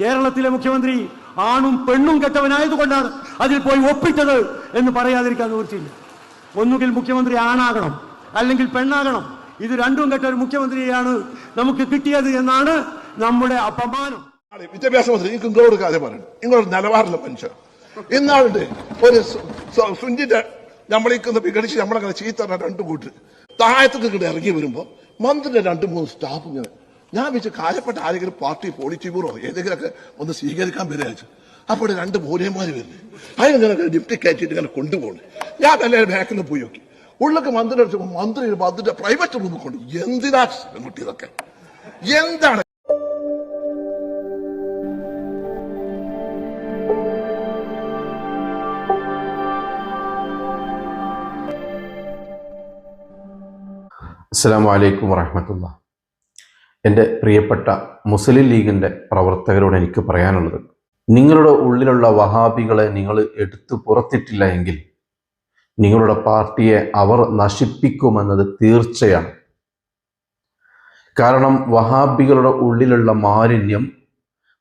കേരളത്തിലെ മുഖ്യമന്ത്രി ആണും പെണ്ണും കെട്ടവനായതുകൊണ്ടാണ് അതിൽ പോയി ഒപ്പിട്ടത് എന്ന് പറയാതിരിക്കാൻ നിവൃത്തിയില്ല ഒന്നുകിൽ മുഖ്യമന്ത്രി ആണാകണം അല്ലെങ്കിൽ പെണ്ണാകണം. ഇത് രണ്ടും കെട്ട ഒരു മുഖ്യമന്ത്രിയാണ് നമുക്ക് കിട്ടിയത് എന്നാണ് നമ്മുടെ അപമാനം. വിദ്യാഭ്യാസ മന്ത്രി എനിക്ക് നിങ്ങളോട് കാര്യം പറയണം. നിങ്ങളൊരു നിലവാരമുള്ള മനുഷ്യർ ഇന്നാളുണ്ട് ഒരു സുഞ്ചിന്റെ നമ്മളിക്കുന്ന വിഘടിച്ച് നമ്മളങ്ങനെ ചീത്ത രണ്ടും കൂട്ട് താഴത്തേക്ക് ഇങ്ങോട്ട് ഇറങ്ങി വരുമ്പോ മന്ത്രിയുടെ രണ്ട് മൂന്ന് സ്റ്റാഫ് ഇങ്ങനെ ഞാൻ വെച്ച് കാര്യപ്പെട്ട ആരെങ്കിലും പാർട്ടി പോളിറ്റി ബ്യൂറോ ഏതെങ്കിലുമൊക്കെ ഒന്ന് സ്വീകരിക്കാൻ വരികയാണ് അപ്പോൾ രണ്ട് മൂലയന്മാർ വരുന്നു. അതിനിങ്ങനെ ഡിപ്റ്റി കയറ്റിയിട്ട് ഇങ്ങനെ കൊണ്ടുപോകണം ഞാൻ തന്നെ ബാക്കിൽ പോയി നോക്കി. ഉള്ളൊക്കെ മന്ത്രി അടിച്ചപ്പോൾ മന്ത്രി മന്ത്രിയുടെ പ്രൈവറ്റ് റൂമിൽ കൊണ്ട് എന്തിനാ പെൺകുട്ടി ഇതൊക്കെ? എന്താണ്? അസ്സാം വലൈക്കും വറഹമത്തുള്ള എന്റെ പ്രിയപ്പെട്ട മുസ്ലിം ലീഗിന്റെ പ്രവർത്തകരോട് എനിക്ക് പറയാനുള്ളത്. നിങ്ങളുടെ ഉള്ളിലുള്ള വഹാബികളെ നിങ്ങൾ എടുത്തു പുറത്തിട്ടില്ല എങ്കിൽ നിങ്ങളുടെ പാർട്ടിയെ അവർ നശിപ്പിക്കുമെന്നത് തീർച്ചയാണ്. കാരണം വഹാബികളുടെ ഉള്ളിലുള്ള മാലിന്യം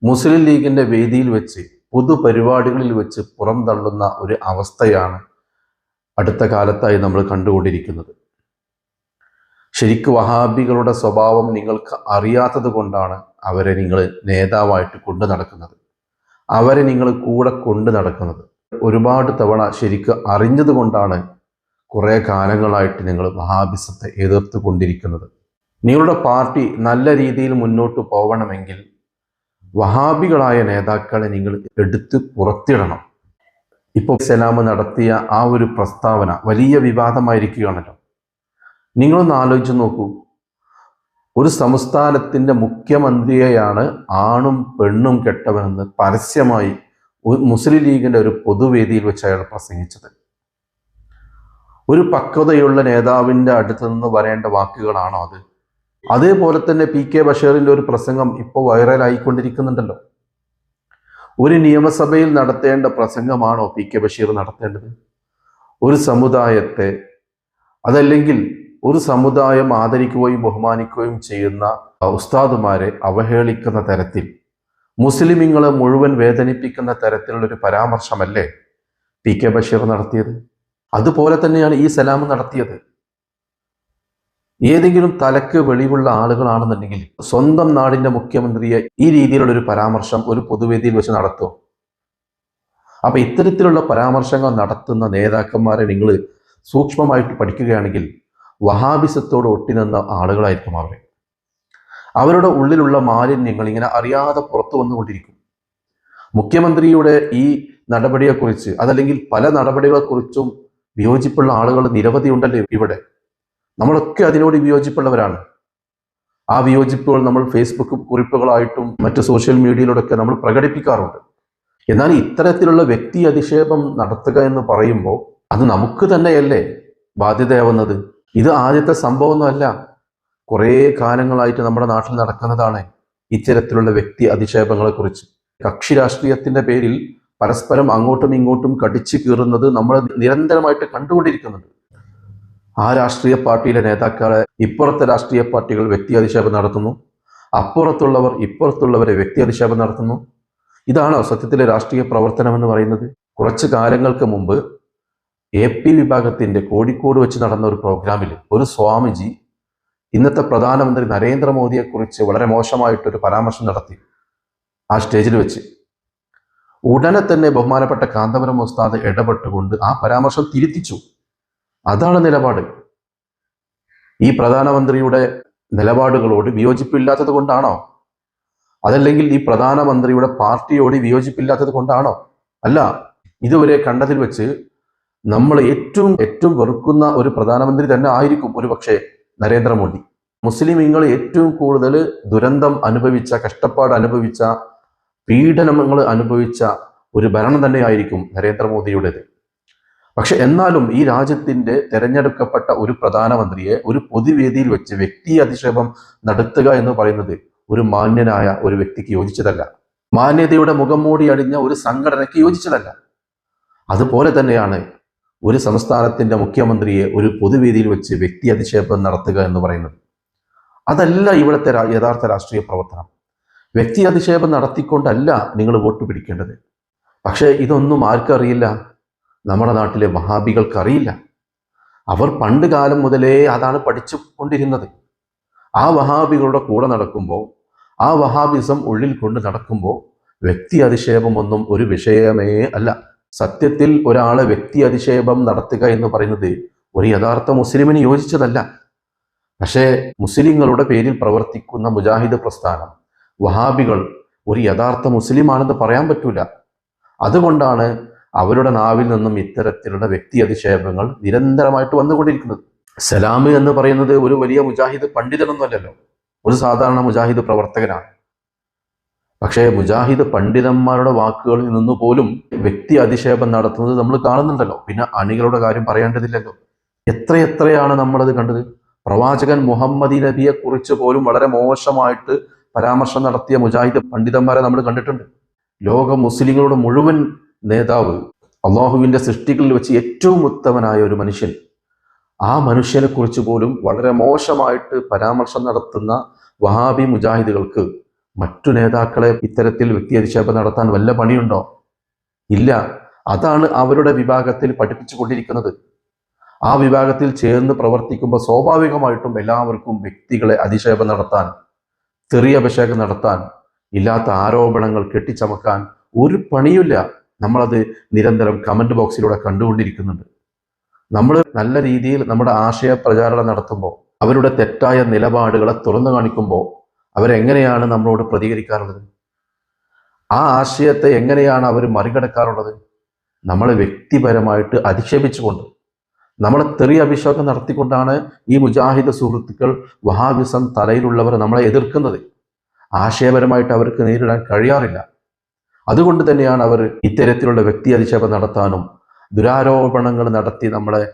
മുസ്ലിം ലീഗിന്റെ വേദിയിൽ വെച്ച് പൊതുപരിപാടികളിൽ വെച്ച് പുറംതള്ളുന്ന ഒരു അവസ്ഥയാണ് അടുത്ത കാലത്തായി നമ്മൾ കണ്ടുകൊണ്ടിരിക്കുന്നത്. ശരിക്കും വഹാബികളുടെ സ്വഭാവം നിങ്ങൾക്ക് അറിയാത്തത് കൊണ്ടാണ് അവരെ നിങ്ങൾ നേതാവായിട്ട് കൊണ്ടു നടക്കുന്നത്. അവരെ നിങ്ങൾ കൂടെ കൊണ്ടു നടക്കുന്നത്. ഒരുപാട് തവണ ശരിക്കും അറിഞ്ഞത് കൊണ്ടാണ് കുറേ കാലങ്ങളായിട്ട് നിങ്ങൾ വഹാബിസത്തെ എതിർത്ത് കൊണ്ടിരിക്കുന്നത്. നിങ്ങളുടെ പാർട്ടി നല്ല രീതിയിൽ മുന്നോട്ട് പോകണമെങ്കിൽ വഹാബികളായ നേതാക്കളെ നിങ്ങൾ എടുത്ത് പുറത്തിടണം. ഇപ്പോൾ സലാം നടത്തിയ ആ ഒരു പ്രസ്താവന വലിയ വിവാദമായിരിക്കുകയാണല്ലോ. നിങ്ങളൊന്ന് ആലോചിച്ച് നോക്കൂ. ഒരു സംസ്ഥാനത്തിന്റെ മുഖ്യമന്ത്രിയെയാണ് ആണും പെണ്ണും കെട്ടവനെന്ന് പരസ്യമായി മുസ്ലിം ലീഗിന്റെ ഒരു പൊതുവേദിയിൽ വെച്ച് അയാൾ പ്രസംഗിച്ചത്. ഒരു പക്വതയുള്ള നേതാവിന്റെ അടുത്ത് നിന്ന് വരേണ്ട വാക്കുകളാണോ അത്? അതേപോലെ തന്നെ പി കെ ബഷീറിന്റെ ഒരു പ്രസംഗം ഇപ്പോൾ വൈറലായിക്കൊണ്ടിരിക്കുന്നുണ്ടല്ലോ. ഒരു നിയമസഭയിൽ നടത്തേണ്ട പ്രസംഗമാണോ പി കെ ബഷീർ നടത്തേണ്ടത്? ഒരു സമുദായത്തെ അതല്ലെങ്കിൽ ഒരു സമുദായം ആദരിക്കുകയും ബഹുമാനിക്കുകയും ചെയ്യുന്ന ഉസ്താദുമാരെ അവഹേളിക്കുന്ന തരത്തിൽ മുസ്ലിമിങ്ങളെ മുഴുവൻ വേദനിപ്പിക്കുന്ന തരത്തിലുള്ള ഒരു പരാമർശമല്ലേ പി കെ ബഷീർ നടത്തിയത്? അതുപോലെ തന്നെയാണ് ഈ സലാം നടത്തിയത്. ഏതെങ്കിലും തലക്ക് വെളിവുള്ള ആളുകളാണെന്നുണ്ടെങ്കിൽ സ്വന്തം നാടിന്റെ മുഖ്യമന്ത്രിയെ ഈ രീതിയിലുള്ള ഒരു പരാമർശം ഒരു പൊതുവേദിയിൽ വെച്ച് നടത്തും. അപ്പൊ ഇത്തരത്തിലുള്ള പരാമർശങ്ങൾ നടത്തുന്ന നേതാക്കന്മാരെ നിങ്ങൾ സൂക്ഷ്മമായിട്ട് പഠിക്കുകയാണെങ്കിൽ വഹാബിസത്തോട് ഒട്ടിനിന്ന ആളുകളായിരിക്കും അവർ അവരുടെ ഉള്ളിലുള്ള മാലിന്യങ്ങൾ ഇങ്ങനെ അറിയാതെ പുറത്തു വന്നുകൊണ്ടിരിക്കും. മുഖ്യമന്ത്രിയുടെ ഈ നടപടിയെക്കുറിച്ച് അതല്ലെങ്കിൽ പല നടപടികളെക്കുറിച്ചും വിയോജിപ്പുള്ള ആളുകൾ നിരവധി ഉണ്ടല്ലോ ഇവിടെ. നമ്മളൊക്കെ അതിനോട് വിയോജിപ്പുള്ളവരാണ്. ആ വിയോജിപ്പുകൾ നമ്മൾ ഫേസ്ബുക്ക് കുറിപ്പുകളായിട്ടും മറ്റ് സോഷ്യൽ മീഡിയയിലൂടെയൊക്കെ നമ്മൾ പ്രകടിപ്പിക്കാറുണ്ട്. എന്നാൽ ഇത്തരത്തിലുള്ള വ്യക്തി അധിക്ഷേപം നടത്തുക എന്ന് പറയുമ്പോൾ അത് നമുക്ക് തന്നെയല്ലേ ബാധ്യതയാവുന്നത്? ഇത് ആദ്യത്തെ സംഭവമൊന്നുമല്ല. കുറേ കാലങ്ങളായിട്ട് നമ്മുടെ നാട്ടിൽ നടക്കുന്നതാണ് ഇത്തരത്തിലുള്ള വ്യക്തി അധിക്ഷേപങ്ങളെ കുറിച്ച് കക്ഷി രാഷ്ട്രീയത്തിന്റെ പേരിൽ പരസ്പരം അങ്ങോട്ടും ഇങ്ങോട്ടും കടിച്ചു കീറുന്നത് നമ്മൾ നിരന്തരമായിട്ട് കണ്ടുകൊണ്ടിരിക്കുന്നുണ്ട്. ആ രാഷ്ട്രീയ പാർട്ടിയിലെ നേതാക്കളെ ഇപ്പുറത്തെ രാഷ്ട്രീയ പാർട്ടികൾ വ്യക്തി അധിക്ഷേപം നടത്തുന്നു. അപ്പുറത്തുള്ളവർ ഇപ്പുറത്തുള്ളവരെ വ്യക്തി അധിക്ഷേപം നടത്തുന്നു. ഇതാണോ സത്യത്തിലെ രാഷ്ട്രീയ പ്രവർത്തനം എന്ന് പറയുന്നത്? കുറച്ച് കാലങ്ങൾക്ക് മുമ്പ് എ പി വിഭാഗത്തിന്റെ കോഴിക്കോട് വെച്ച് നടന്ന ഒരു പ്രോഗ്രാമിൽ ഒരു സ്വാമിജി ഇന്നത്തെ പ്രധാനമന്ത്രി നരേന്ദ്രമോദിയെക്കുറിച്ച് വളരെ മോശമായിട്ടൊരു പരാമർശം നടത്തി ആ സ്റ്റേജിൽ വെച്ച്. ഉടനെ തന്നെ ബഹുമാനപ്പെട്ട കാന്തപുരം ഉസ്താദ് ഇടപെട്ടുകൊണ്ട് ആ പരാമർശം തിരുത്തിച്ചു. അതാണ് നിലപാട്. ഈ പ്രധാനമന്ത്രിയുടെ നിലപാടുകളോട് വിയോജിപ്പില്ലാത്തത് കൊണ്ടാണോ? അതല്ലെങ്കിൽ ഈ പ്രധാനമന്ത്രിയുടെ പാർട്ടിയോട് വിയോജിപ്പില്ലാത്തത് കൊണ്ടാണോ? അല്ല ഇതുവരെ കണ്ടതിൽ വെച്ച് നമ്മൾ ഏറ്റവും ഏറ്റവും വെറുക്കുന്ന ഒരു പ്രധാനമന്ത്രി തന്നെ ആയിരിക്കും ഒരു പക്ഷേ നരേന്ദ്രമോദി. മുസ്ലിമീങ്ങൾ ഏറ്റവും കൂടുതൽ ദുരന്തം അനുഭവിച്ച കഷ്ടപ്പാട് അനുഭവിച്ച പീഡനങ്ങൾ അനുഭവിച്ച ഒരു ഭരണം തന്നെയായിരിക്കും നരേന്ദ്രമോദിയുടേത്. പക്ഷെ എന്നാലും ഈ രാജ്യത്തിന്റെ തെരഞ്ഞെടുക്കപ്പെട്ട ഒരു പ്രധാനമന്ത്രിയെ ഒരു പൊതുവേദിയിൽ വെച്ച് വ്യക്തി അധിക്ഷേപം നടത്തുക എന്ന് പറയുന്നത് ഒരു മാന്യനായ ഒരു വ്യക്തിക്ക് യോജിച്ചതല്ല. മാന്യതയുടെ മുഖം മൂടി അടിഞ്ഞ ഒരു സംഘടനയ്ക്ക് യോജിച്ചതല്ല. അതുപോലെ തന്നെയാണ് ഒരു സംസ്ഥാനത്തിന്റെ മുഖ്യമന്ത്രിയെ ഒരു പൊതുവേദിയിൽ വെച്ച് വ്യക്തി അധിക്ഷേപം നടത്തുക എന്ന് പറയുന്നത് അതല്ല ഇവിടുത്തെ യഥാർത്ഥ രാഷ്ട്രീയ പ്രവർത്തനം. വ്യക്തി അധിക്ഷേപം നടത്തിക്കൊണ്ടല്ല നിങ്ങൾ വോട്ട് പിടിക്കേണ്ടത്. പക്ഷേ ഇതൊന്നും ആർക്കറിയില്ല നമ്മുടെ നാട്ടിലെ വഹാബികൾക്കറിയില്ല അവർ പണ്ട് കാലം മുതലേ അതാണ് പഠിച്ചു കൊണ്ടിരുന്നത് ആ വഹാബികളുടെ കൂടെ നടക്കുമ്പോൾ ആ വഹാബിസം ഉള്ളിൽ കൊണ്ട് നടക്കുമ്പോൾ വ്യക്തി അധിക്ഷേപമൊന്നും ഒരു വിഷയമേ അല്ല. സത്യത്തിൽ ഒരാളെ വ്യക്തി അധിക്ഷേപം നടത്തുക എന്ന് പറയുന്നത് ഒരു യഥാർത്ഥ മുസ്ലിമിന് യോജിച്ചതല്ല. പക്ഷേ മുസ്ലിങ്ങളുടെ പേരിൽ പ്രവർത്തിക്കുന്ന മുജാഹിദ് പ്രസ്ഥാനം വഹാബികൾ ഒരു യഥാർത്ഥ മുസ്ലിമാണെന്ന് പറയാൻ പറ്റൂല. അതുകൊണ്ടാണ് അവരുടെ നാവിൽ നിന്നും ഇത്തരത്തിലുള്ള വ്യക്തി അധിക്ഷേപങ്ങൾ നിരന്തരമായിട്ട് വന്നുകൊണ്ടിരിക്കുന്നത്. സലാമ് എന്ന് പറയുന്നത് ഒരു വലിയ മുജാഹിദ് പണ്ഡിതനൊന്നുമല്ലല്ലോ. ഒരു സാധാരണ മുജാഹിദ് പ്രവർത്തകനാണ്. പക്ഷേ മുജാഹിദ് പണ്ഡിതന്മാരുടെ വാക്കുകളിൽ നിന്ന് പോലും വ്യക്തി അധിക്ഷേപം നടത്തുന്നത് നമ്മൾ കാണുന്നുണ്ടല്ലോ. പിന്നെ അണികളുടെ കാര്യം പറയേണ്ടതില്ലല്ലോ. എത്രയെത്രയാണ് നമ്മളത് കണ്ടത്? പ്രവാചകൻ മുഹമ്മദ് നബിയെ കുറിച്ച് പോലും വളരെ മോശമായിട്ട് പരാമർശം നടത്തിയ മുജാഹിദ് പണ്ഡിതന്മാരെ നമ്മൾ കണ്ടിട്ടുണ്ട്. ലോക മുസ്ലിങ്ങളുടെ മുഴുവൻ നേതാവ് അള്ളാഹുവിന്റെ സൃഷ്ടികളിൽ വെച്ച് ഏറ്റവും ഉത്തമനായ ഒരു മനുഷ്യൻ. ആ മനുഷ്യനെ കുറിച്ച് പോലും വളരെ മോശമായിട്ട് പരാമർശം നടത്തുന്ന വഹാബി മുജാഹിദുകൾക്ക് മറ്റു നേതാക്കളെ ഇത്തരത്തിൽ വ്യക്തിയധിക്ഷേപം നടത്താൻ വല്ല പണിയുണ്ടോ? ഇല്ല. അതാണ് അവരുടെ വിഭാഗത്തിൽ പഠിപ്പിച്ചു കൊണ്ടിരിക്കുന്നത് ആ വിഭാഗത്തിൽ ചേർന്ന് പ്രവർത്തിക്കുമ്പോൾ സ്വാഭാവികമായിട്ടും എല്ലാവർക്കും വ്യക്തികളെ അധിക്ഷേപം നടത്താൻ തെറിയഭിഷേകം നടത്താൻ ഇല്ലാത്ത ആരോപണങ്ങൾ കെട്ടിച്ചമക്കാൻ ഒരു പണിയില്ല നമ്മളത് നിരന്തരം കമന്റ് ബോക്സിലൂടെ കണ്ടുകൊണ്ടിരിക്കുന്നുണ്ട്. നമ്മൾ നല്ല രീതിയിൽ നമ്മുടെ ആശയ പ്രചാരണം നടത്തുമ്പോൾ അവരുടെ തെറ്റായ നിലപാടുകളെ തുറന്നു കാണിക്കുമ്പോൾ അവരെങ്ങനെയാണ് നമ്മളോട് പ്രതികരിക്കാറുള്ളത്? ആ ആശയത്തെ എങ്ങനെയാണ് അവർ മറികടക്കാറുള്ളത്? നമ്മളെ വ്യക്തിപരമായിട്ട് അധിക്ഷേപിച്ചുകൊണ്ട് നമ്മളെ തെറി അഭിഷേകം നടത്തിക്കൊണ്ടാണ് ഈ മുജാഹിദ് സുഹൃത്തുക്കൾ വഹാബിസം തലയിലുള്ളവർ നമ്മളെ എതിർക്കുന്നത്. ആശയപരമായിട്ട് അവർക്ക് നേരിടാൻ കഴിയാറില്ല. അതുകൊണ്ട് തന്നെയാണ് അവർ ഇത്തരത്തിലുള്ള വ്യക്തി അധിക്ഷേപം നടത്താനും ദുരാരോപണങ്ങൾ നടത്തി നമ്മളെ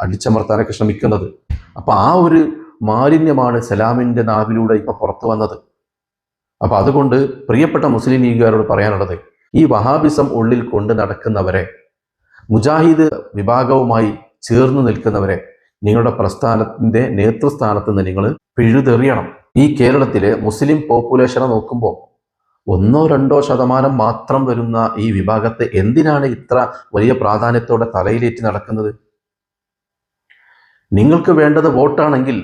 അടിച്ചമർത്താനൊക്കെ ശ്രമിക്കുന്നത്. അപ്പൊ ആ ഒരു മാലിന്യമാണ് സലാമിന്റെ നാവിലൂടെ ഇപ്പോൾ പുറത്തു വന്നത്. അപ്പോൾ അതുകൊണ്ട് പ്രിയപ്പെട്ട മുസ്ലിം ലീഗുകാരോട് പറയാനുള്ളത് ഈ വഹാബിസം ഉള്ളിൽ കൊണ്ട് നടക്കുന്നവരെ മുജാഹിദ് വിഭാഗവുമായി ചേർന്ന് നിൽക്കുന്നവരെ നിങ്ങളുടെ പ്രസ്ഥാനത്തിന്റെ നേതൃസ്ഥാനത്ത് നിന്ന് നിങ്ങൾ പിഴുതെറിയണം. ഈ കേരളത്തിലെ മുസ്ലിം പോപ്പുലേഷനെ നോക്കുമ്പോൾ ഒന്നോ രണ്ടോ ശതമാനം മാത്രം വരുന്ന ഈ വിഭാഗത്തെ എന്തിനാണ് ഇത്ര വലിയ പ്രാധാന്യത്തോടെ തലയിലേറ്റി നടക്കുന്നത്? നിങ്ങൾക്ക് വേണ്ടത് വോട്ടാണെങ്കിൽ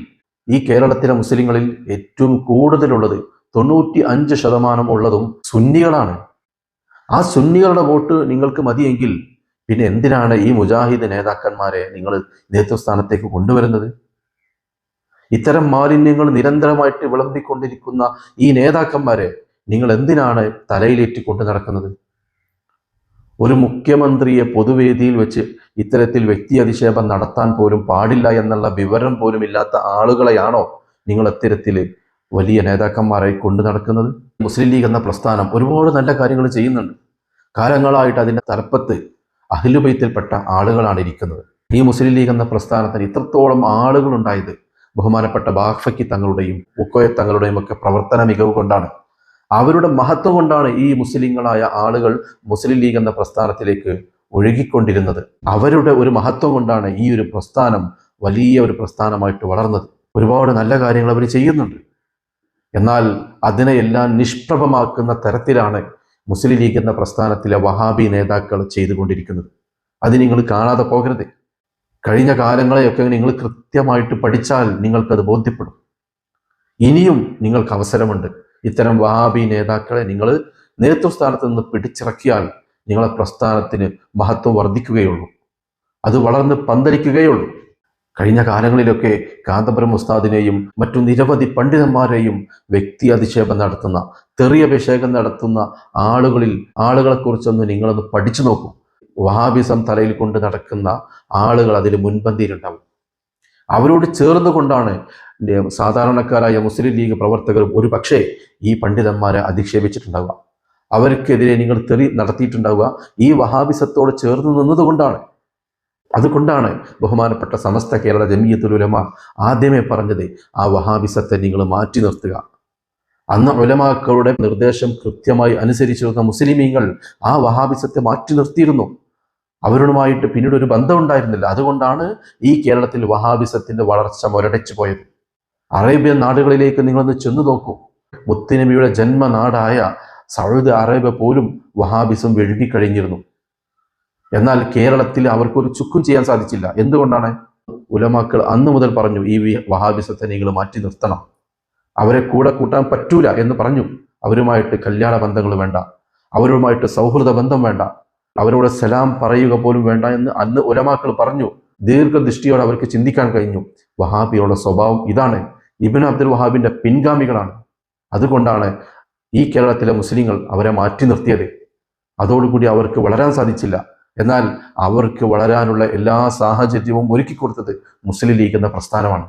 ഈ കേരളത്തിലെ മുസ്ലിങ്ങളിൽ ഏറ്റവും കൂടുതലുള്ളത് തൊണ്ണൂറ്റി അഞ്ച് ശതമാനം ഉള്ളതും സുന്നികളാണ്. ആ സുന്നികളുടെ വോട്ട് നിങ്ങൾക്ക് മതിയെങ്കിൽ പിന്നെ എന്തിനാണ് ഈ മുജാഹിദ് നേതാക്കന്മാരെ നിങ്ങൾ നേതൃസ്ഥാനത്തേക്ക് കൊണ്ടുവരുന്നത്? ഇത്തരം മാലിന്യങ്ങൾ നിരന്തരമായിട്ട് വിളമ്പിക്കൊണ്ടിരിക്കുന്ന ഈ നേതാക്കന്മാരെ നിങ്ങൾ എന്തിനാണ് തലയിലേറ്റി കൊണ്ടു നടക്കുന്നത്? ഒരു മുഖ്യമന്ത്രിയെ പൊതുവേദിയിൽ വെച്ച് ഇത്തരത്തിൽ വ്യക്തി അധിക്ഷേപം നടത്താൻ പോലും പാടില്ല എന്നുള്ള വിവരം പോലും ഇല്ലാത്ത ആളുകളെയാണോ നിങ്ങൾ ഇത്തരത്തിൽ വലിയ നേതാക്കന്മാരായി കൊണ്ടു നടക്കുന്നത്? മുസ്ലിം ലീഗ് എന്ന പ്രസ്ഥാനം ഒരുപാട് നല്ല കാര്യങ്ങൾ ചെയ്യുന്നുണ്ട്. കാലങ്ങളായിട്ട് അതിന്റെ തലപ്പത്ത് അഹിലുബൈത്തിൽപ്പെട്ട ആളുകളാണ് ഇരിക്കുന്നത്. ഈ മുസ്ലിം ലീഗ് എന്ന പ്രസ്ഥാനത്തിന് ഇത്രത്തോളം ആളുകളുണ്ടായത് ബഹുമാനപ്പെട്ട ബാഫയ്ക്ക് തങ്ങളുടെയും ഉക്കോയ തങ്ങളുടെയും ഒക്കെ പ്രവർത്തന മികവ് കൊണ്ടാണ്. അവരുടെ മഹത്വം കൊണ്ടാണ് ഈ മുസ്ലിങ്ങളായ ആളുകൾ മുസ്ലിം ലീഗ് എന്ന പ്രസ്ഥാനത്തിലേക്ക് ഒഴുകിക്കൊണ്ടിരുന്നത്. അവരുടെ ഒരു മഹത്വം കൊണ്ടാണ് ഈ ഒരു പ്രസ്ഥാനം വലിയ ഒരു പ്രസ്ഥാനമായിട്ട് വളർന്നത്. ഒരുപാട് നല്ല കാര്യങ്ങൾ അവർ ചെയ്യുന്നുണ്ട്. എന്നാൽ അതിനെ എല്ലാം നിഷ്പ്രഭമാക്കുന്ന തരത്തിലാണ് മുസ്ലിം ലീഗ് എന്ന പ്രസ്ഥാനത്തിലെ വഹാബി നേതാക്കൾ ചെയ്തുകൊണ്ടിരിക്കുന്നത്. അത് നിങ്ങൾ കാണാതെ പോകരുത്. കഴിഞ്ഞ കാലങ്ങളെയൊക്കെ നിങ്ങൾ കൃത്യമായിട്ട് പഠിച്ചാൽ നിങ്ങൾക്കത് ബോധ്യപ്പെടും. ഇനിയും നിങ്ങൾക്ക് അവസരമുണ്ട്. ഇത്തരം വഹാബി നേതാക്കളെ നിങ്ങൾ നേതൃസ്ഥാനത്ത് നിന്ന് പിടിച്ചിറക്കിയാൽ നിങ്ങളെ പ്രസ്ഥാനത്തിന് മഹത്വം വർദ്ധിക്കുകയുള്ളൂ. അത് വളർന്ന് പന്തലിക്കുകയുള്ളൂ. കഴിഞ്ഞ കാലങ്ങളിലൊക്കെ കാന്തപുരം ഉസ്താദിനെയും മറ്റു നിരവധി പണ്ഡിതന്മാരെയും വ്യക്തി അധിക്ഷേപം നടത്തുന്ന തെറിയഭിഷേകം നടത്തുന്ന ആളുകളിൽ ആളുകളെക്കുറിച്ചൊന്ന് നിങ്ങളൊന്ന് പഠിച്ചു നോക്കൂ. വഹാബിസം തലയിൽ കൊണ്ട് നടക്കുന്ന ആളുകൾ അതിൽ മുൻപന്തിയിലുണ്ടാവും. അവരോട് ചേർന്ന് കൊണ്ടാണ് സാധാരണക്കാരായ മുസ്ലിം ലീഗ് പ്രവർത്തകരും ഒരു പക്ഷേ ഈ പണ്ഡിതന്മാരെ അധിക്ഷേപിച്ചിട്ടുണ്ടാവുക. അവർക്കെതിരെ നിങ്ങൾ തെറി നടത്തിയിട്ടുണ്ടാവുക. ഈ വഹാബിസത്തോട് ചേർന്ന് നിന്നതുകൊണ്ടാണ്. അതുകൊണ്ടാണ് ബഹുമാനപ്പെട്ട സമസ്ത കേരള ജമീയത്തുലുലമ ആദ്യമേ പറഞ്ഞത് ആ വഹാബിസത്തെ നിങ്ങൾ മാറ്റി നിർത്തുക. അന്ന് ഉലമാക്കളുടെ നിർദ്ദേശം കൃത്യമായി അനുസരിച്ചിരുന്ന മുസ്ലിമീങ്ങൾ ആ വഹാബിസത്തെ മാറ്റി നിർത്തിയിരുന്നു. അവരുമായിട്ട് പിന്നീട് ഒരു ബന്ധമുണ്ടായിരുന്നില്ല. അതുകൊണ്ടാണ് ഈ കേരളത്തിൽ വഹാബിസത്തിന്റെ വളർച്ച മുരടച്ചു പോയത്. അറേബ്യൻ നാടുകളിലേക്ക് നിങ്ങളൊന്ന് ചെന്നു നോക്കൂ. മുത്തുനബിയുടെ ജന്മനാടായ സൗദി അറേബ്യ പോലും വഹാബിസം വെഴുകിക്കഴിഞ്ഞിരുന്നു എന്നാൽ കേരളത്തിൽ അവർക്കൊരു ചുക്കും ചെയ്യാൻ സാധിച്ചില്ല. എന്തുകൊണ്ടാണ്? ഉലമാക്കൾ അന്ന് മുതൽ പറഞ്ഞു ഈ വഹാബിസത്തെ നിങ്ങൾ മാറ്റി നിർത്തണം. അവരെ കൂടെ കൂട്ടാൻ പറ്റൂല എന്ന് പറഞ്ഞു. അവരുമായിട്ട് കല്യാണ ബന്ധങ്ങൾ വേണ്ട. അവരുമായിട്ട് സൗഹൃദ ബന്ധം വേണ്ട. അവരോട് സലാം പറയുക പോലും വേണ്ട എന്ന് അന്ന് ഉലമാക്കൾ പറഞ്ഞു. ദീർഘദൃഷ്ടിയോടെ അവർക്ക് ചിന്തിക്കാൻ കഴിഞ്ഞു. വഹാബിയുടെ സ്വഭാവം ഇതാണ്. ഇബിൻ അബ്ദുൽ വഹാബിന്റെ പിൻഗാമികളാണ്. അതുകൊണ്ടാണ് ഈ കേരളത്തിലെ മുസ്ലിങ്ങൾ അവരെ മാറ്റി നിർത്തിയത്. അതോടുകൂടി അവർക്ക് വളരാൻ സാധിച്ചില്ല. എന്നാൽ അവർക്ക് വളരാനുള്ള എല്ലാ സാഹചര്യവും ഒരുക്കി കൊടുത്തത് മുസ്ലിം ലീഗ് എന്ന പ്രസ്ഥാനമാണ്.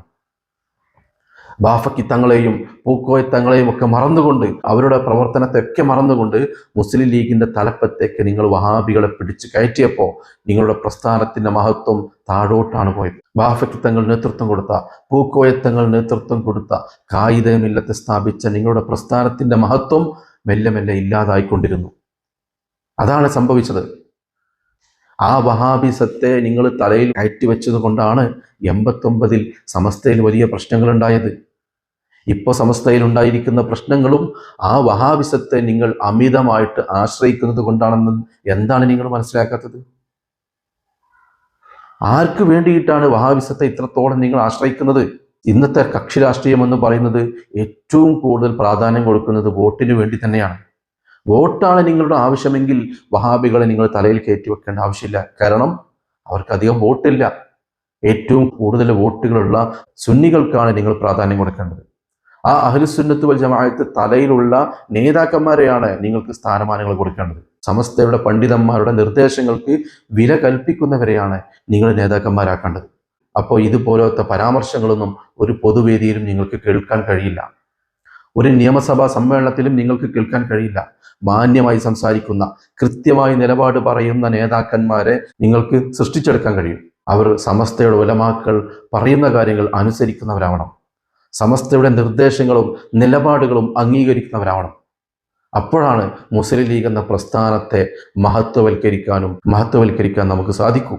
ബാഫക്കി തങ്ങളെയും പൂക്കോയ തങ്ങളെയും ഒക്കെ മറന്നുകൊണ്ട് അവരുടെ പ്രവർത്തനത്തെയൊക്കെ മറന്നുകൊണ്ട് മുസ്ലിം ലീഗിന്റെ തലപ്പത്തേക്ക് നിങ്ങൾ വഹാബികളെ പിടിച്ചു കയറ്റിയപ്പോൾ നിങ്ങളുടെ പ്രസ്ഥാനത്തിന്റെ മഹത്വം താഴോട്ടാണ് പോയത്. ബാഫക്കി തങ്ങൾ നേതൃത്വം കൊടുത്ത പൂക്കോയ തങ്ങൾ നേതൃത്വം കൊടുത്ത കായികമില്ലത്തെ സ്ഥാപിച്ച നിങ്ങളുടെ പ്രസ്ഥാനത്തിന്റെ മഹത്വം മെല്ലെ മെല്ലെ ഇല്ലാതായിക്കൊണ്ടിരുന്നു. അതാണ് സംഭവിച്ചത്. ആ വഹാബിസത്തെ നിങ്ങൾ തലയിൽ കയറ്റി വെച്ചത് കൊണ്ടാണ് എൺപത്തൊമ്പതിൽ സമസ്തയിൽ വലിയ പ്രശ്നങ്ങൾ ഉണ്ടായത് ഇപ്പോൾ സമസ്തയിൽ ഉണ്ടായിരിക്കുന്ന പ്രശ്നങ്ങളും ആ വഹാബിസത്തെ നിങ്ങൾ അമിതമായിട്ട് ആശ്രയിക്കുന്നത് കൊണ്ടാണെന്ന് എന്താണ് നിങ്ങൾ മനസ്സിലാക്കാത്തത്? ആർക്ക് വേണ്ടിയിട്ടാണ് വഹാബിസത്തെ ഇത്രത്തോളം നിങ്ങൾ ആശ്രയിക്കുന്നത്? ഇന്നത്തെ കക്ഷി രാഷ്ട്രീയം എന്ന് പറയുന്നത് ഏറ്റവും കൂടുതൽ പ്രാധാന്യം കൊടുക്കുന്നത് വോട്ടിന് വേണ്ടി തന്നെയാണ്. വോട്ടാണ് നിങ്ങളുടെ ആവശ്യമെങ്കിൽ വഹാബികളെ നിങ്ങൾ തലയിൽ കയറ്റി വെക്കേണ്ട ആവശ്യമില്ല. കാരണം അവർക്കധികം വോട്ടില്ല. ഏറ്റവും കൂടുതൽ വോട്ടുകളുള്ള സുന്നികൾക്കാണ് നിങ്ങൾ പ്രാധാന്യം കൊടുക്കേണ്ടത്. ആ അഹ്ലുസുന്നത്ത് വൽ ജമാഅത്ത് തലയിലുള്ള നേതാക്കന്മാരെയാണ് നിങ്ങൾക്ക് സ്ഥാനമാനങ്ങൾ കൊടുക്കേണ്ടത്. സമസ്തയുടെ പണ്ഡിതന്മാരുടെ നിർദ്ദേശങ്ങൾക്ക് വില കൽപ്പിക്കുന്നവരെയാണ് നിങ്ങൾ നേതാക്കന്മാരാക്കേണ്ടത്. അപ്പോൾ ഇതുപോലത്തെ പരാമർശങ്ങളൊന്നും ഒരു പൊതുവേദിയിലും നിങ്ങൾക്ക് കേൾക്കാൻ കഴിയില്ല. ഒരു നിയമസഭാ സമ്മേളനത്തിലും നിങ്ങൾക്ക് കേൾക്കാൻ കഴിയില്ല. മാന്യമായി സംസാരിക്കുന്ന കൃത്യമായി നിലപാട് പറയുന്ന നേതാക്കന്മാരെ നിങ്ങൾക്ക് സൃഷ്ടിച്ചെടുക്കാൻ കഴിയും. അവർ സമസ്തയുടെ ഉലമാക്കൾ പറയുന്ന കാര്യങ്ങൾ അനുസരിക്കുന്നവരാവണം. സമസ്തയുടെ നിർദ്ദേശങ്ങളും നിലപാടുകളും അംഗീകരിക്കുന്നവരാവണം. അപ്പോഴാണ് മുസ്ലിം ലീഗ് എന്ന പ്രസ്ഥാനത്തെ മഹത്വവൽക്കരിക്കാനും മഹത്വവൽക്കരിക്കാൻ നമുക്ക് സാധിക്കൂ.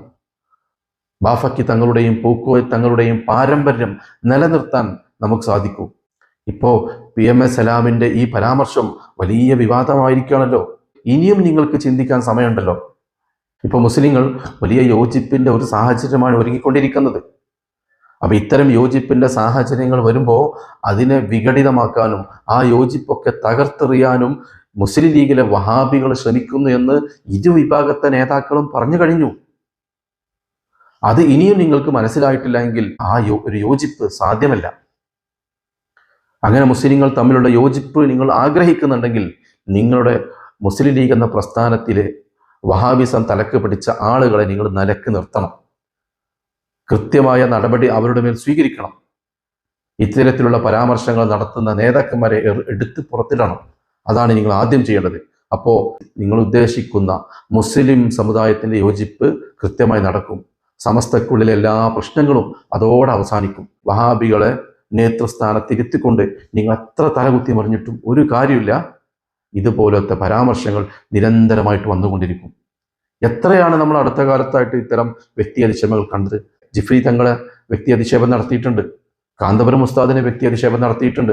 ബാഫക്കി തങ്ങളുടെയും പൂക്കോയ് തങ്ങളുടെയും പാരമ്പര്യം നിലനിർത്താൻ നമുക്ക് സാധിക്കൂ. ഇപ്പോ പി എം എസ് സലാമിന്റെ ഈ പരാമർശം വലിയ വിവാദമായിരിക്കുകയാണല്ലോ. ഇനിയും നിങ്ങൾക്ക് ചിന്തിക്കാൻ സമയമുണ്ടല്ലോ. ഇപ്പോൾ മുസ്ലിങ്ങൾ വലിയ യോജിപ്പിന്റെ ഒരു സാഹചര്യമാണ് ഒരുങ്ങിക്കൊണ്ടിരിക്കുന്നത്. അപ്പം ഇത്തരം യോജിപ്പിന്റെ സാഹചര്യങ്ങൾ വരുമ്പോൾ അതിനെ വിഘടിതമാക്കാനും ആ യോജിപ്പൊക്കെ തകർത്തെറിയാനും മുസ്ലിം ലീഗിലെ വഹാബികൾ ശ്രമിക്കുന്നു എന്ന് ഇരുവിഭാഗത്തെ നേതാക്കളും പറഞ്ഞു കഴിഞ്ഞു. അത് ഇനിയും നിങ്ങൾക്ക് മനസ്സിലായിട്ടില്ല എങ്കിൽ ആ ഒരു യോജിപ്പ് സാധ്യമല്ല. അങ്ങനെ മുസ്ലിങ്ങൾ തമ്മിലുള്ള യോജിപ്പ് നിങ്ങൾ ആഗ്രഹിക്കുന്നുണ്ടെങ്കിൽ നിങ്ങളുടെ മുസ്ലിം ലീഗ് എന്ന പ്രസ്ഥാനത്തിലെ വഹാബിസം തലക്ക് പിടിച്ച ആളുകളെ നിങ്ങൾ നിലയ്ക്ക് നിർത്തണം. കൃത്യമായ നടപടി അവരുടെ മേൽ സ്വീകരിക്കണം. ഇത്തരത്തിലുള്ള പരാമർശങ്ങൾ നടത്തുന്ന നേതാക്കന്മാരെ എടുത്ത് പുറത്തിടണം. അതാണ് നിങ്ങൾ ആദ്യം ചെയ്യേണ്ടത്. അപ്പോൾ നിങ്ങൾ ഉദ്ദേശിക്കുന്ന മുസ്ലിം സമുദായത്തിന്റെ യോജിപ്പ് കൃത്യമായി നടക്കും. സമസ്തക്കുള്ളിലെ എല്ലാ പ്രശ്നങ്ങളും അതോടെ അവസാനിക്കും. വഹാബികളെ നേതൃസ്ഥാനത്തിരുത്തിക്കൊണ്ട് നിങ്ങൾ എത്ര തലകുത്തി മറിഞ്ഞിട്ടും ഒരു കാര്യമില്ല. ഇതുപോലത്തെ പരാമർശങ്ങൾ നിരന്തരമായിട്ട് വന്നുകൊണ്ടിരിക്കും. എത്രയാണ് നമ്മൾ അടുത്ത കാലത്തായിട്ട് ഇത്തരം വ്യക്തി അധിക്ഷേപങ്ങൾ കണ്ടത്? ജിഫ്രി തങ്ങളെ വ്യക്തി അധിക്ഷേപം നടത്തിയിട്ടുണ്ട്. കാന്തപുരം ഉസ്താദിനെ വ്യക്തി അധിക്ഷേപം നടത്തിയിട്ടുണ്ട്.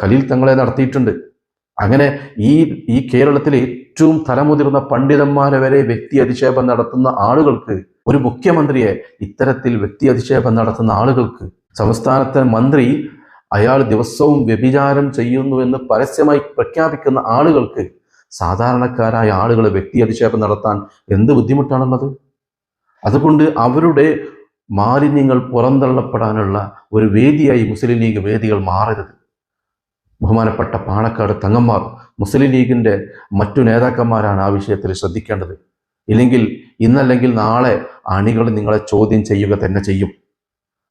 ഖലീൽ തങ്ങളെ നടത്തിയിട്ടുണ്ട്. അങ്ങനെ ഈ ഈ കേരളത്തിലെ ഏറ്റവും തലമുതിർന്ന പണ്ഡിതന്മാരെ വരെ വ്യക്തി അധിക്ഷേപം നടത്തുന്ന ആളുകൾക്ക് ഒരു മുഖ്യമന്ത്രിയെ ഇത്തരത്തിൽ വ്യക്തി അധിക്ഷേപം നടത്തുന്ന ആളുകൾക്ക് സംസ്ഥാനത്തെ മന്ത്രി അയാൾ ദിവസവും വ്യഭിചാരം ചെയ്യുന്നു എന്ന് പരസ്യമായി പ്രഖ്യാപിക്കുന്ന ആളുകൾക്ക് സാധാരണക്കാരായ ആളുകൾ വ്യക്തി അധിക്ഷേപം നടത്താൻ എന്ത് ബുദ്ധിമുട്ടാണുള്ളത്? അതുകൊണ്ട് അവരുടെ മാലിന്യങ്ങൾ പുറന്തള്ളപ്പെടാനുള്ള ഒരു വേദിയായി മുസ്ലിം ലീഗ് വേദികൾ മാറരുത്. ബഹുമാനപ്പെട്ട പാണക്കാട് തങ്ങന്മാർ മുസ്ലിം ലീഗിന്റെ മറ്റു നേതാക്കന്മാരാണ് ആ വിഷയത്തിൽ ശ്രദ്ധിക്കേണ്ടത്. ഇല്ലെങ്കിൽ ഇന്നല്ലെങ്കിൽ നാളെ അണികൾ നിങ്ങളെ ചോദ്യം ചെയ്യുക തന്നെ ചെയ്യും.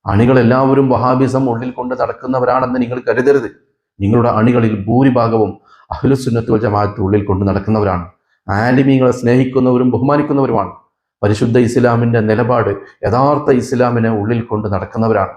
അണികൾ എല്ലാവരും വഹാബിസം ഉള്ളിൽ കൊണ്ട് നടക്കുന്നവരാണെന്ന് നിങ്ങൾ കരുതരുത്. നിങ്ങളുടെ അണികളിൽ ഭൂരിഭാഗവും അഹ്ലുസുന്നത്തുൽ ജമാഅത്ത് ഉള്ളിൽ കൊണ്ട് നടക്കുന്നവരാണ്. ആലിമീങ്ങളെ സ്നേഹിക്കുന്നവരും ബഹുമാനിക്കുന്നവരുമാണ്. പരിശുദ്ധ ഇസ്ലാമിന്റെ നിലപാട് യഥാർത്ഥ ഇസ്ലാമിനെ ഉള്ളിൽ കൊണ്ട് നടക്കുന്നവരാണ്.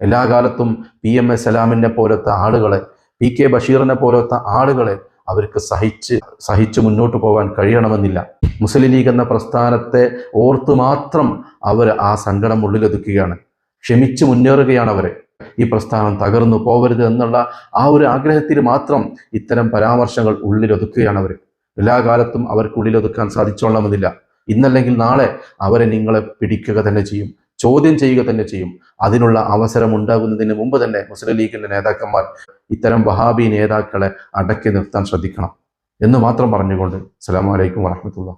എല്ലാ കാലത്തും പി എം എ സലാമിനെ പോലത്തെ ആളുകളെ പി കെ ബഷീറിനെ പോലത്തെ ആളുകളെ അവർക്ക് സഹിച്ച് സഹിച്ച് മുന്നോട്ട് പോകാൻ കഴിയണമെന്നില്ല. മുസ്ലിം ലീഗ് എന്ന പ്രസ്ഥാനത്തെ ഓർത്ത് മാത്രം അവർ ആ സങ്കടം ഉള്ളിലൊതുക്കുകയാണ്. ക്ഷമിച്ച് മുന്നേറുകയാണ് അവരെ. ഈ പ്രസ്ഥാനം തകർന്നു പോകരുത് എന്നുള്ള ആ ഒരു ആഗ്രഹത്തിൽ മാത്രം ഇത്തരം പരാമർശങ്ങൾ ഉള്ളിലൊതുക്കുകയാണ് അവർ എല്ലാ കാലത്തും അവർക്ക് ഉള്ളിലൊതുക്കാൻ സാധിച്ചോളണമെന്നില്ല. ഇന്നല്ലെങ്കിൽ നാളെ അവരെ നിങ്ങളെ പിടിക്കുക തന്നെ ചെയ്യും ചോദ്യം ചെയ്യുക തന്നെ ചെയ്യും. അതിനുള്ള അവസരം ഉണ്ടാകുന്നതിന് മുമ്പ് തന്നെ മുസ്ലിം ലീഗിന്റെ നേതാക്കന്മാർ ഇത്തരം വഹാബി നേതാക്കളെ അടക്കി നിർത്താൻ ശ്രദ്ധിക്കണം എന്ന് മാത്രം പറഞ്ഞുകൊണ്ട് അസ്സലാമു അലൈക്കും വറഹമത്തുള്ള